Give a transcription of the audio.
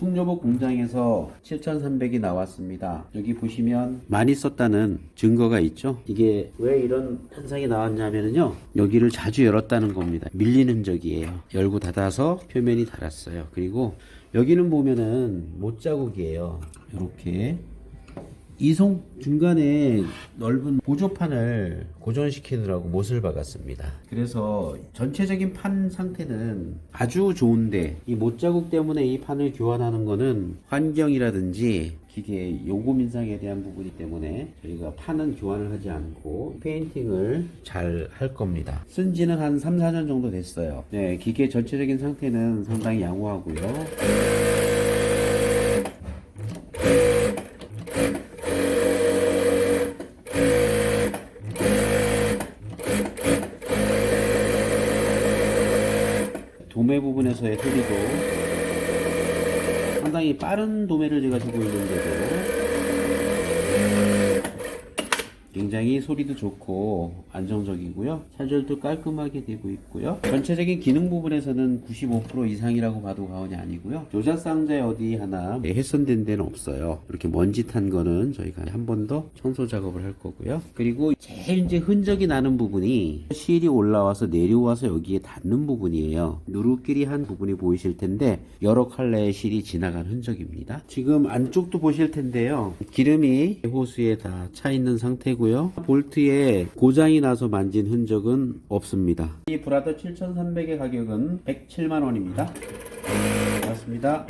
충녀복 공장에서 7,300이 나왔습니다. 여기 보시면 많이 썼다는 증거가 있죠. 이게 왜 이런 현상이 나왔냐면요. 여기를 자주 열었다는 겁니다. 밀린 흔적이에요. 열고 닫아서 표면이 닳았어요. 그리고 여기는 보면은 못 자국이에요. 이렇게 이송 중간에 넓은 보조판을 고정시키느라고 못을 박았습니다. 그래서 전체적인 판 상태는 아주 좋은데 이 못 자국 때문에 이 판을 교환하는 거는 환경이라든지 기계 요금 인상에 대한 부분이 때문에 저희가 판은 교환을 하지 않고 페인팅을 잘 할 겁니다. 쓴 지는 한 3, 4년 정도 됐어요. 네, 기계 전체적인 상태는 상당히 양호하고요. 도매 부분에서의 소리도 상당히 빠른 도매를 제가 주고 있는데도 굉장히 소리도 좋고 안정적이고요. 차절도 깔끔하게 되고 있고요. 전체적인 기능 부분에서는 95% 이상이라고 봐도 과언이 아니고요. 조작 상자에 어디 하나 훼손된 데는 없어요. 이렇게 먼지 탄 거는 저희가 한 번 더 청소 작업을 할 거고요. 그리고 제일 이제 흔적이 나는 부분이 실이 올라와서 내려와서 여기에 닿는 부분이에요. 누르끼리 한 부분이 보이실 텐데 여러 컬러의 실이 지나간 흔적입니다. 지금 안쪽도 보실 텐데요. 기름이 호수에 다 차 있는 상태 고요. 볼트에 고장이 나서 만진 흔적은 없습니다. 이 브라더 7300의 가격은 107만 원입니다. 고맙습니다.